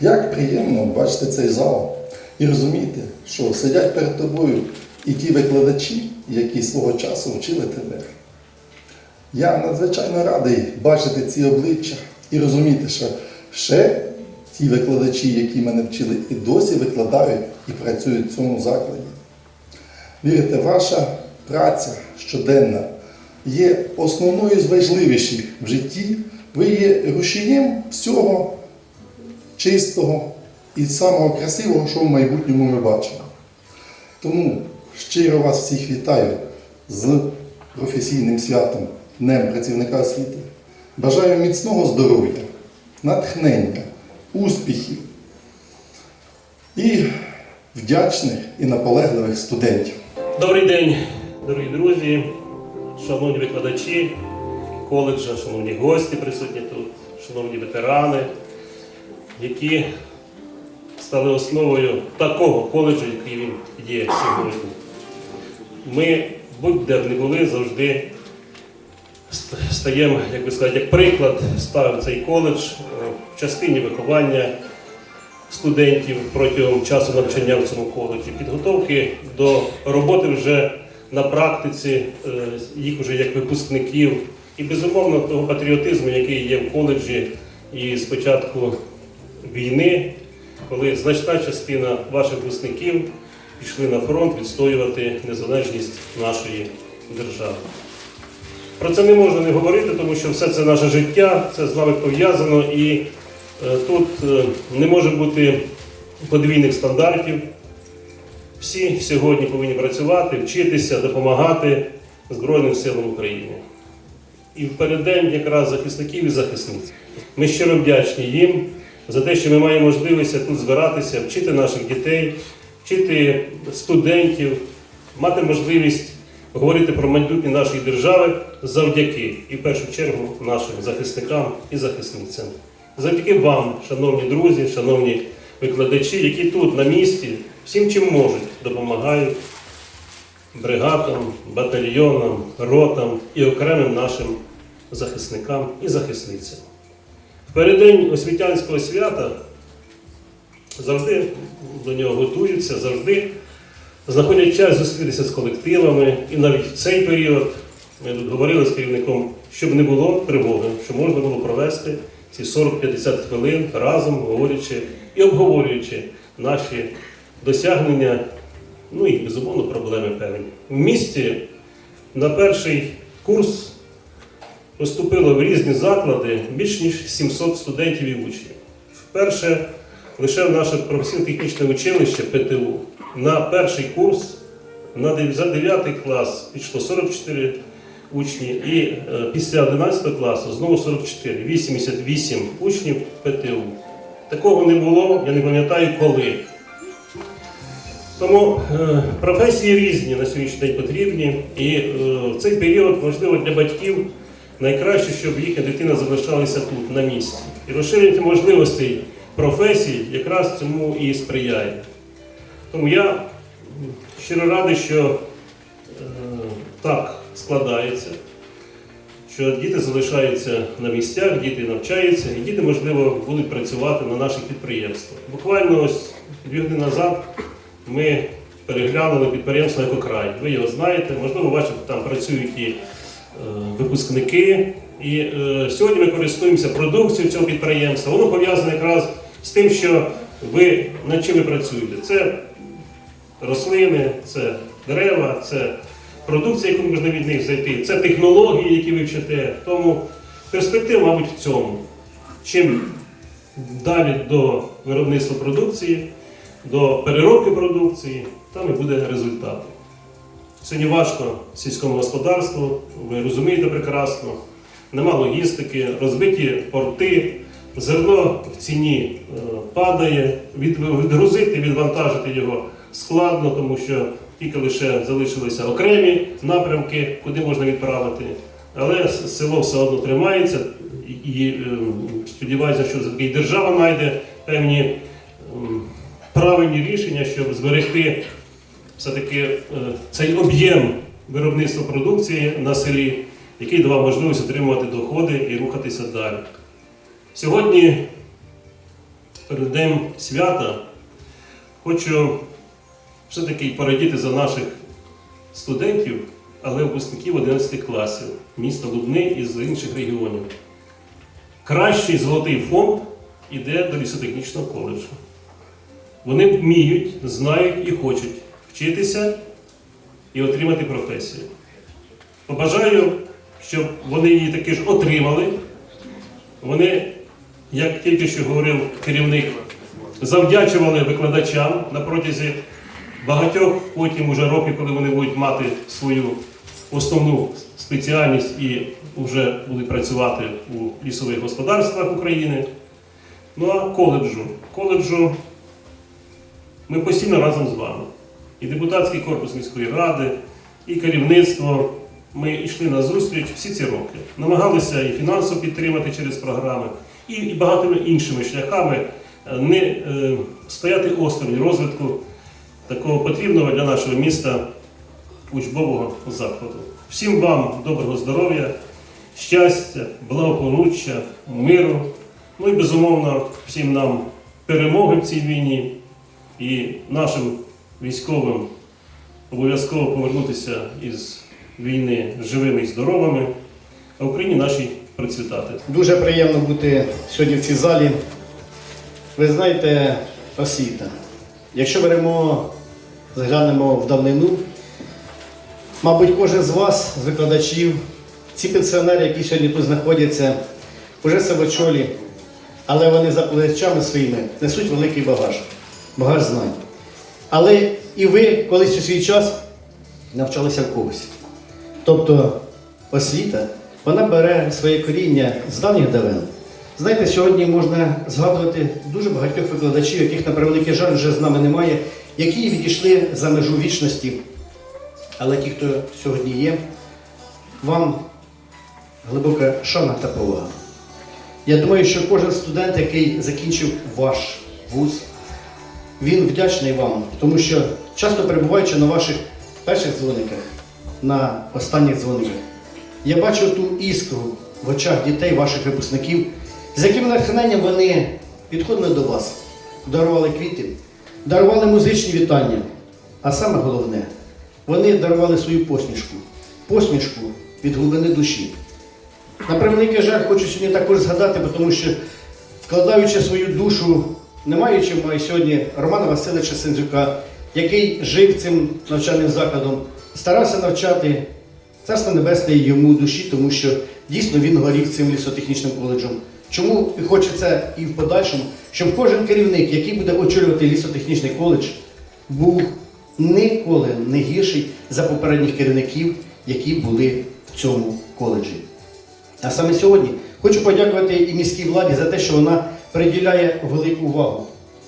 Як приємно бачити цей зал і розуміти, що сидять перед тобою і ті викладачі, які свого часу вчили тебе. Я надзвичайно радий бачити ці обличчя і розуміти, що ще ті викладачі, які мене вчили, і досі викладають і працюють в цьому закладі. Вірите, ваша праця щоденна є основною з важливіших в житті. Ви є рушієм всього чистого і самого красивого, що в майбутньому ми бачимо. Тому щиро вас всіх вітаю з професійним святом Днем працівника освіти. Бажаю міцного здоров'я, натхнення, успіхів і вдячних і наполегливих студентів. Добрий день, дорогі друзі, шановні викладачі коледжа, шановні гості присутні тут, шановні ветерани, які стали основою такого коледжу, який він є сьогодні. Ми, будь-де не були, завжди стаємо, як би сказати, як приклад ставимо цей коледж е, в частині виховання студентів протягом часу навчання в цьому коледжі, підготовки до роботи вже на практиці, е, їх вже як випускників, і безумовно того патріотизму, який є в коледжі і з початку війни, коли значна частина ваших випускників пішли на фронт відстоювати незалежність нашої держави. Про це не можна не говорити, тому що все це наше життя, це з нами пов'язано і е, тут е, не може бути подвійних стандартів. Всі сьогодні повинні працювати, вчитися, допомагати Збройним силам України. І в переддень якраз захисників і захисниць. Ми щиро вдячні їм за те, що ми маємо можливість тут збиратися, вчити наших дітей, вчити студентів, мати можливість говорити про майбутнє нашої держави завдяки і в першу чергу нашим захисникам і захисницям. Завдяки вам, шановні друзі, шановні викладачі, які тут на місці, всім чим можуть, допомагають бригадам, батальйонам, ротам і окремим нашим захисникам і захисницям. В переддень освітянського свята завжди до нього готуються, завжди знаходять час зустрітися з колективами. І навіть в цей період ми тут говорили з керівником, щоб не було тривоги, щоб можна було провести ці 40-50 хвилин разом, говорячи і обговорюючи наші досягнення, ну і безумовно проблеми певні. В місті на перший курс поступило в різні заклади більш ніж 700 студентів і учнів. Вперше лише в наше професійно-технічне училище ПТУ на перший курс на за 9 клас пішло 44 учні, і е, після 11 класу знову 44, 88 учнів ПТУ. Такого не було, я не пам'ятаю коли. Тому е, професії різні на сьогоднішній день потрібні, і е, в цей період, можливо, для батьків найкраще, щоб їхня дитина залишалася тут, на місці. І розширення можливостей професій якраз цьому і сприяє. Тому я щиро радий, що е, так складається, що діти залишаються на місцях, діти навчаються, і діти, можливо, будуть працювати на наших підприємствах. Буквально ось дві години назад ми переглянули підприємство «Екокрай». Ви його знаєте, можливо, бачите, там працюють і випускники. І е, сьогодні ми користуємося продукцією цього підприємства. Воно пов'язане якраз з тим, що ви над чим ви працюєте. Це рослини, це дерева, це продукція, яку можна від них знайти, це технології, які ви вчите. Тому перспектива, мабуть, в цьому. Чим далі до виробництва продукції, до переробки продукції, там і буде результат. Сьогодні важко сільському господарству, ви розумієте прекрасно, нема логістики, розбиті порти, зерно в ціні е, падає, відгрузити, відвантажити його складно, тому що тільки лише залишилися окремі напрямки, куди можна відправити. Але село все одно тримається. І е, сподіваюся, що держава знайде певні правильні рішення, щоб зберегти все-таки е, цей об'єм виробництва продукції на селі, який давав можливість отримувати доходи і рухатися далі. Сьогодні, перед Днем свята, хочу все-таки порадіти за наших студентів, але випускників 11 класів міста Лубни і з інших регіонів. Кращий золотий фонд іде до лісотехнічного коледжу. Вони вміють, знають і хочуть вчитися і отримати професію. Побажаю, щоб вони її таки ж отримали. Вони, як тільки що говорив керівник, завдячували викладачам на протязі багатьох потім уже років, коли вони будуть мати свою основну спеціальність і вже будуть працювати у лісових господарствах України. Ну а коледжу. Коледжу ми постійно разом з вами. І депутатський корпус міської ради, і керівництво. Ми йшли на зустріч всі ці роки. Намагалися і фінансово підтримати через програми, і, багатими іншими шляхами е, не е, стояти осторонь розвитку такого потрібного для нашого міста учбового закладу. Всім вам доброго здоров'я, щастя, благополуччя, миру. Ну і безумовно всім нам перемоги в цій війні і нашим військовим обов'язково повернутися із війни живими і здоровими, а Україні нашій процвітати. Дуже приємно бути сьогодні в цій залі. Ви знаєте, освіта. Якщо беремо, заглянемо в давнину, мабуть, кожен з вас, з викладачів, ці пенсіонери, які сьогодні тут знаходяться, вже самочолі, але вони за плечами своїми несуть великий багаж, багаж знань. Але і ви колись у свій час навчалися в когось. Тобто освіта, вона бере своє коріння з давніх давен. Знаєте, сьогодні можна згадувати дуже багатьох викладачів, яких, на превеликий жаль, вже з нами немає, які відійшли за межу вічності. Але ті, хто сьогодні є, вам глибока шана та повага. Я думаю, що кожен студент, який закінчив ваш вуз, він вдячний вам, тому що часто перебуваючи на ваших перших дзвониках, на останніх дзвониках, я бачу ту іскру в очах дітей, ваших випускників, з яким натхненням вони підходили до вас, дарували квіти, дарували музичні вітання. А саме головне, вони дарували свою посмішку, посмішку від глибини душі. На превеликий жаль, хочу сьогодні також згадати, тому що вкладаючи свою душу, не маючи маю сьогодні Романа Васильовича Сензюка, який жив цим навчальним закладом, старався навчати Царство Небесне йому душі, тому що дійсно він горів цим лісотехнічним коледжем. Чому і хочеться і в подальшому, щоб кожен керівник, який буде очолювати лісотехнічний коледж, був ніколи не гірший за попередніх керівників, які були в цьому коледжі. А саме сьогодні хочу подякувати і міській владі за те, що вона приділяє велику увагу.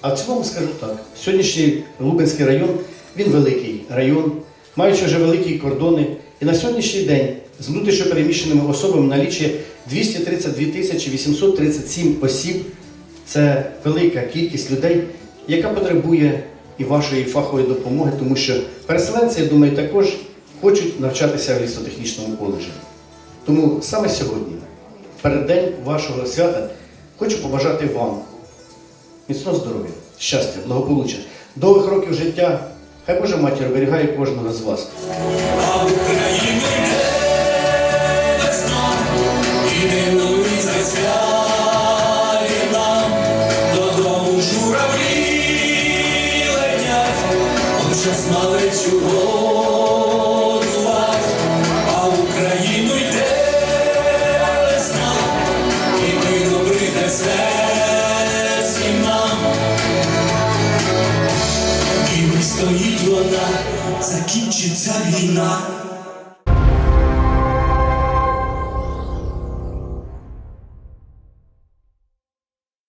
А в цілому скажу так: сьогоднішній Лубенський район він великий район, маючи вже великі кордони. І на сьогоднішній день з внутрішньопереміщеними особами налічує 232 тисячі 837 осіб. Це велика кількість людей, яка потребує і вашої фахової допомоги, тому що переселенці, я думаю, також хочуть навчатися в лісотехнічному коледжі. Тому саме сьогодні, перед день вашого свята, хочу побажати вам міцного здоров'я, щастя, благополуччя, довгих років життя. Хай Божа матір оберігає кожного з вас. Закінчиться війна.